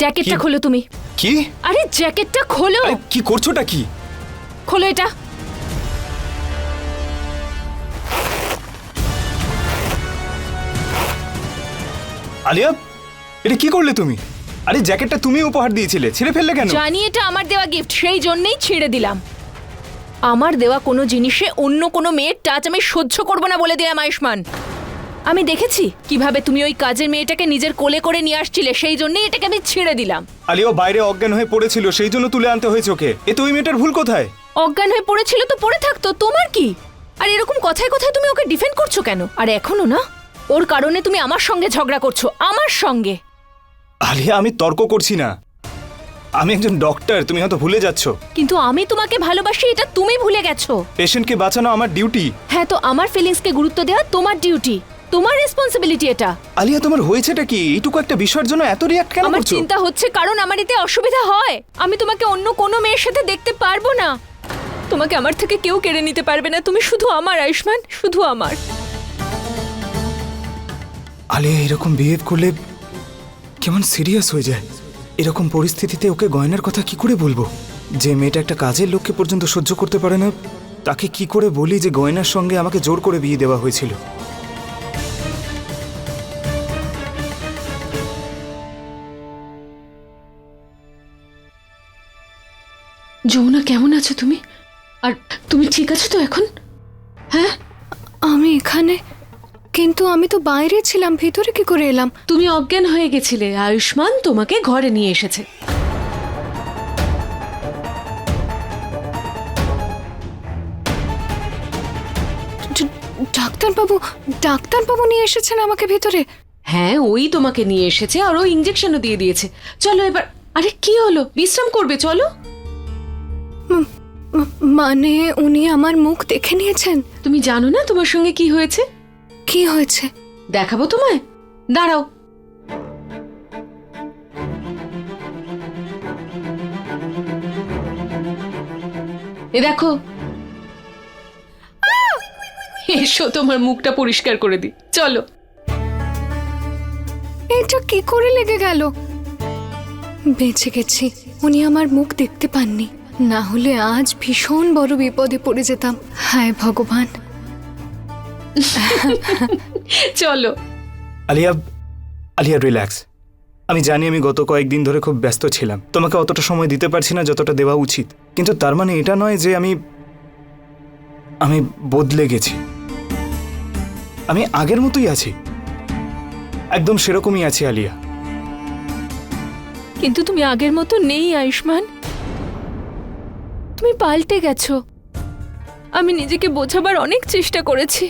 জ্যাকেটটা কি? খোলো তুমি। কি? আরে জ্যাকেটটা খোলো। আরে কি করছোটা কি? খোলো এটা। আলিয়া এটা কি করলে তুমি? আরে জ্যাকেটটা তুমি উপহার দিয়েছিলে ছিঁড়ে ফেললে কেন? জানি এটা আমার দেওয়া গিফট সেই জন্যই ছিঁড়ে দিলাম। আমার দেওয়া কোনো জিনিসে অন্য কোনো মেয়ের টাচ আমি সহ্য করব না বলে দিলাম আয়ুষ্মান। আমি দেখেছি কীভাবে তুমি ওই কাজের মেয়েটাকে নিজের কোলে করে নিয়ে আসছিলে সেই জন্যই এটাকে আমি ছিঁড়ে দিলাম। আলিয়া ও বাইরে অজ্ঞান হয়ে পড়েছিল সেই জন্য তুলে আনতে হয়েছে ওকে। এ তো ওই মেয়েটার ভুল কোথায়? অজ্ঞান হয়ে পড়েছিল তো পড়ে থাকতো তোমার কি? আর এরকম কথায় কথায় তুমি ওকে ডিফেন্ড করছ কেন? আর এখনও না? ওর কারণে তুমি আমার সঙ্গে ঝগড়া করছ আমার সঙ্গে। আলিয়া আমি তর্ক করছি না। আমি একজন ডক্টর তুমি হয়তো ভুলে যাচ্ছ। কিন্তু আমি তোমাকে ভালোবাসি এটা তুমি ভুলে গেছো। পেশেন্টকে বাঁচানো আমার ডিউটি হ্যাঁ তো আমার ফিলিংসকে গুরুত্ব দেওয়া তোমার ডিউটি তোমার রেসপন্সিবিলিটি এটা। আলিয়া তোমার হয়েছেটা কি? এইটুকু একটা বিষয়ের জন্য এত রিয়াক্ট কেন আমার করছ? চিন্তা হচ্ছে কারণ আমার এতে অসুবিধা হয়। আমি তোমাকে অন্য কোনো মেয়ের সাথে দেখতে পারব না। তোমাকে আমার থেকে কেউ কেড়ে নিতে পারবে না। তুমি শুধু আমার আয়ুষ্মান শুধু আমার। আলিয়া এরকম বিহেভ করলে কেমন সিরিয়াস হয়ে যায়? এরকম পরিস্থিতিতে ওকে গয়নার কথা কি করে বলব? যে মেয়েটা একটা কাজের লোককে পর্যন্ত সহ্য করতে পারে না তাকে কি করে বলি যে গয়নার সঙ্গে আমাকে জোর করে বিয়ে দেওয়া হয়েছিল? যমুনা কেমন আছো তুমি? আর তুমি ঠিক আছো তো এখন? হ্যাঁ? আমি এখানে কিন্তু আমি তো বাইরে ছিলাম ভিতরে কি করে এলাম? তুমি অজ্ঞান হয়ে গেছিলে আয়ুষ্মান তোমাকে ঘরে নিয়ে এসেছে। ডাক্তারবাবু ডাক্তারবাবু নিয়ে এসেছেন আমাকে ভিতরে? হ্যাঁ ওই তোমাকে নিয়ে এসেছে আর ও ইঞ্জেকশনও দিয়ে দিয়েছে। চলো এবার আরে কি হলো? বিশ্রাম করবে চলো। মানে উনি আমার মুখ দেখে নিয়েছেন? তুমি জানো না তোমার সঙ্গে কি হয়েছে? কি হয়েছে? দেখাবো তোমায়? দাঁড়াও। এ দেখো। এসো তোমার মুখটা পরিষ্কার করে দিই। চলো। এটা কি করে লেগে গেল? বেঁচে গেছি উনি আমার মুখ দেখতে পাননি। না হলে আজ ভীষণ বড় বিপদে পড়ে যেতাম। হায় ভগবান। চলো। আলিয়া আলিয়া রিল্যাক্স। আমি জানি আমি গত কয়েকদিন ধরে খুব ব্যস্ত ছিলাম। তোমাকে অতটা সময় দিতে পারছি না যতটা দেওয়া উচিত। কিন্তু তার মানে এটা নয় যে আমি আমি বদলে গেছি। আমি আগের মতোই আছি। একদম সেরকমই আছি আলিয়া। কিন্তু তুমি আগের মতো নেই আয়ুষ্মান। তুমি পাল্টে গেছো। আমি নিজেকে বোঝাবার অনেক চেষ্টা করেছি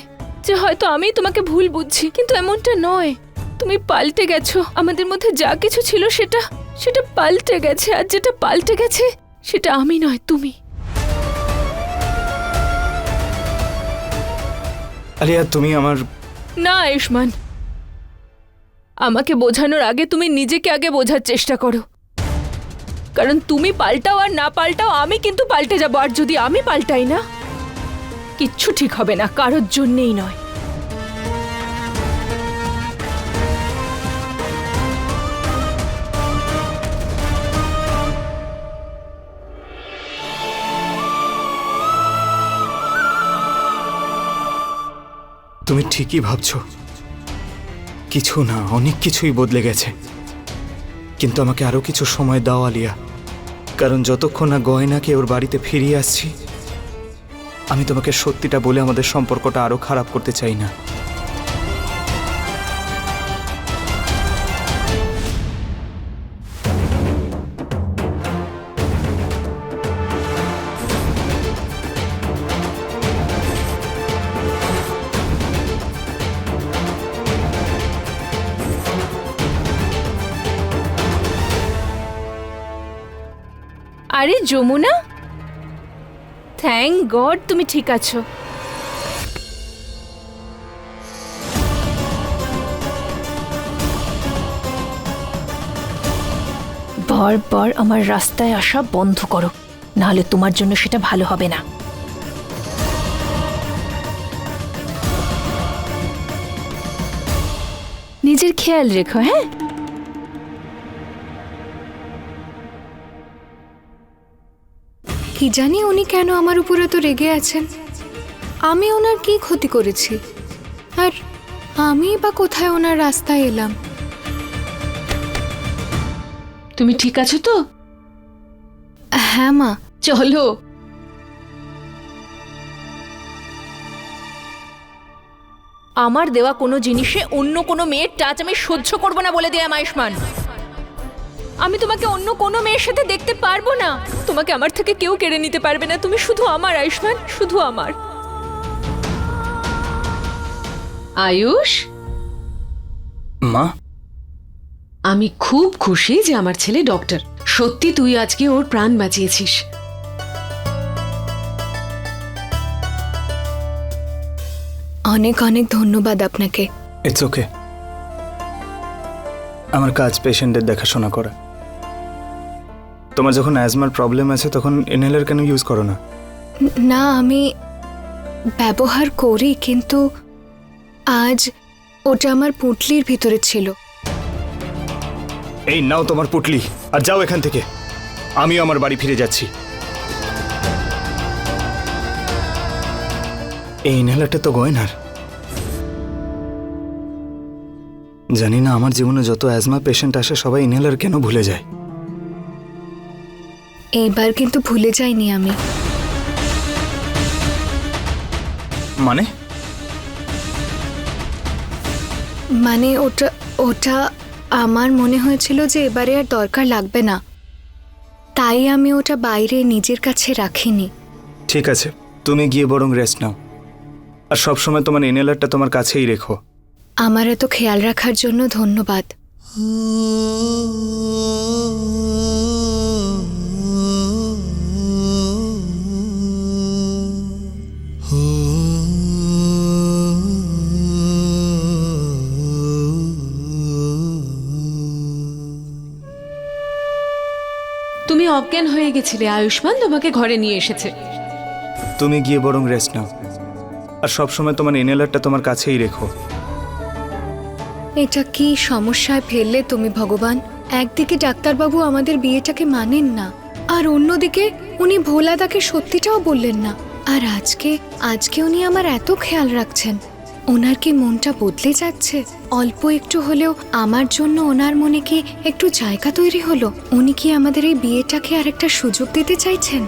যে হয়তো আমি তোমাকে ভুল বুঝছি কিন্তু এমনটা নয়। তুমি পাল্টে গেছো। আমাদের মধ্যে যা কিছু ছিল সেটা সেটা পাল্টে গেছে আর যেটা পাল্টে গেছে সেটা আমি নয় তুমি। আলিয়া তুমি আমার না আয়ুষ্মান। আমাকে বোঝানোর আগে তুমি নিজেকে আগে বোঝার চেষ্টা করো। কারণ তুমি পাল্টাও আর না পাল্টাও, আমি কিন্তু পাল্টে যাব। আর যদি আমি পাল্টাই না, কিচ্ছু ঠিক হবে না, কারোর জন্যেই নয়। তুমি ঠিকই ভাবছ। কিছু না, অনেক কিছুই বদলে গেছে। কিন্তু আমাকে আরও কিছু সময় দাও, আলিয়া। কারণ যতক্ষণ না গয়নাকে ওর বাড়িতে ফিরিয়ে আসছি, আমি তোমাকে সত্যিটা বলে আমাদের সম্পর্কটা আরও খারাপ করতে চাই না। আরে যমুনা? থ্যাংক গড তুমি ঠিক আছো। বারবার আমার রাস্তায় আসা বন্ধ করো, নাহলে তোমার জন্য সেটা ভালো হবে না। নিজের খেয়াল রেখো হ্যাঁ? কি জানি উনি কেন আমার উপর এত রেগে আছেন। আমি ওনার কি ক্ষতি করেছি? আর আমি বা কোথায় ওনার রাস্তায় এলাম? তুমি ঠিক আছো তো? হ্যাঁ মা। চলো। আমার দেওয়া কোনো জিনিসে অন্য কোনো মেয়ের টাচ আমি সহ্য করব না বলে দিলাম আয়ুষ্মান আমি তোমাকে অন্য কোনো মেয়ের সাথে দেখতে পারব না। তোমাকে আমার থেকে কেউ কেড়ে নিতে পারবে না। তুমি শুধু আমার আয়ুষ্মান শুধু আমার। আয়ুষ? মা? আমি খুব খুশি যে আমার ছেলে ডক্টর। সত্যি তুই আজকে ওর প্রাণ বাঁচিয়েছিস। অনেক অনেক ধন্যবাদ আপনাকে। ইটস ওকে আমার কাজ পেশেন্টের দেখাশোনা করা। তোমার যখন অ্যাজমার প্রবলেম আছে তখন ইনহেলার কেন ইউজ করো না না আমি ব্যবহার করি কিন্তু আজ ওটা আমার পুঁটলির ভিতরে ছিল। এই নাও তোমার পুটলি আর যাও এখান থেকে। আমিও আমার বাড়ি ফিরে যাচ্ছি। এই ইনহেলারটা তো গয়নার। জানি না আমার জীবনে যত অ্যাজমা পেশেন্ট আসে সবাই ইনহেলার কেন ভুলে যায়? এইবার কিন্তু ভুলে যাইনি আমি। মানে? মানে ওটা ওটা আমার মনে হয়েছিল যে এবারে আর দরকার লাগবে না। তাই আমি ওটা বাইরে নিজের কাছে রাখিনি। ঠিক আছে তুমি গিয়ে বরং রেস্ট নাও। আর সব সময় তোমার ইনহেলারটা তোমার কাছেই রেখো। আমার এত খেয়াল রাখার জন্য ধন্যবাদ। অজ্ঞান হয়ে গেছিলে আয়ুষ্মান তোমাকে ঘরে নিয়ে এসেছে। তুমি গিয়ে বরং রেস্ট নাও। আর সব সময় তোমার ইনহেলারটা তোমার কাছেই রেখো। এটা কি সমস্যায় ফেললে তুমি ভগবান? একদিকে ডাক্তারবাবু আমাদের বিয়েটাকে মানেন না আর অন্যদিকে উনি ভোলাদাকে সত্যিটাও বললেন না। আর আজকে আজকে উনি আমার এত খেয়াল রাখছেন। ওনার কি মনটা বদলে যাচ্ছে? অল্প একটু হলেও আমার জন্য ওনার মনে কি একটু জায়গা তৈরি হলো? উনি কি আমাদের এই বিয়েটাকে আর একটা সুযোগ দিতে চাইছেন?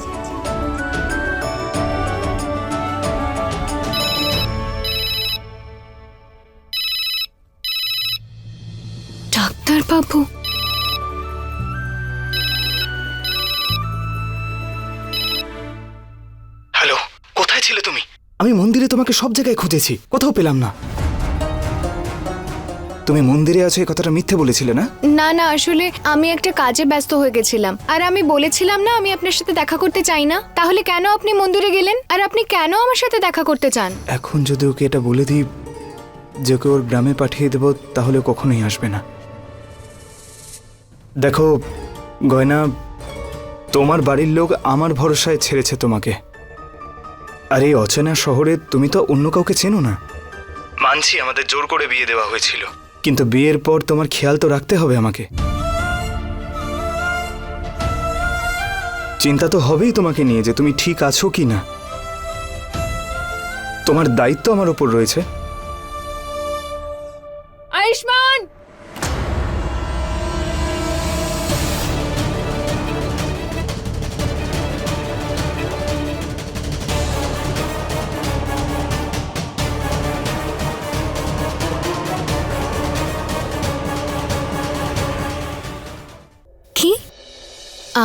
ডাক্তারবাবু। হ্যালো, কোথায় ছিলে তুমি? আমি মন্দিরে তোমাকে সব জায়গায় খুঁজেছি কোথাও পেলাম না। তুমি মন্দিরে আছো এই কথাটা মিথ্যে বলেছিলে না? না না আসলে আমি একটা কাজে ব্যস্ত হয়ে গেছিলাম। আর আমি বলেছিলাম না আমি আপনার সাথে দেখা করতে চাই না। তাহলে কেন আপনি মন্দিরে গেলেন? আর আপনি কেন আমার সাথে দেখা করতে চান? এখন যদি ওকে এটা বলে দিই যে ওকে ওর গ্রামে পাঠিয়ে দেবো তাহলে কখনোই আসবে না। দেখো গয়না তোমার বাড়ির লোক আমার ভরসায় ছেড়েছে তোমাকে। আর এই অচেনা শহরে তুমি তো অন্য কাউকে চেনো না। মানছি আমাদের জোর করে বিয়ে দেওয়া হয়েছিল। কিন্তু বিয়ের পর তোমার খেয়াল তো রাখতে হবে আমাকে। চিন্তা তো হবেই তোমাকে নিয়ে যে তুমি ঠিক আছো কি না তোমার দায়িত্ব আমার উপর রয়েছে।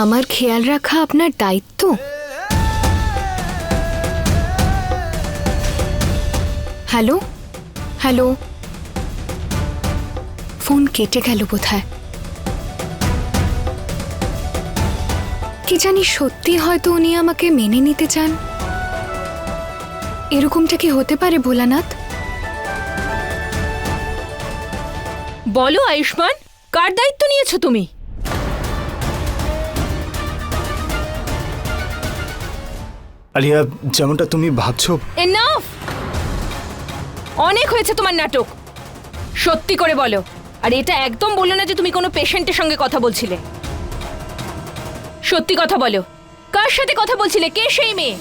আমার খেয়াল রাখা আপনার দায়িত্ব। হ্যালো? হ্যালো? ফোন কেটে গেল বোধহয়। কি জানি সত্যি হয়তো উনি আমাকে মেনে নিতে চান। এরকমটা কি হতে পারে ভোলানাথ? বলো আয়ুষ্মান, কার দায়িত্ব নিয়েছো তুমি? আলিয়া, যেমনটা তুমি ভাবছ। এনাফ অনেক হয়েছে তোমার নাটক। সত্যি করে বলো। আর এটা একদম বলল না যে তুমি কোনো পেশেন্টের সঙ্গে কথা বলছিলে। সত্যি কথা বলো। কার কার সাথে কথা বলছিলে? কে সেই মেয়ে?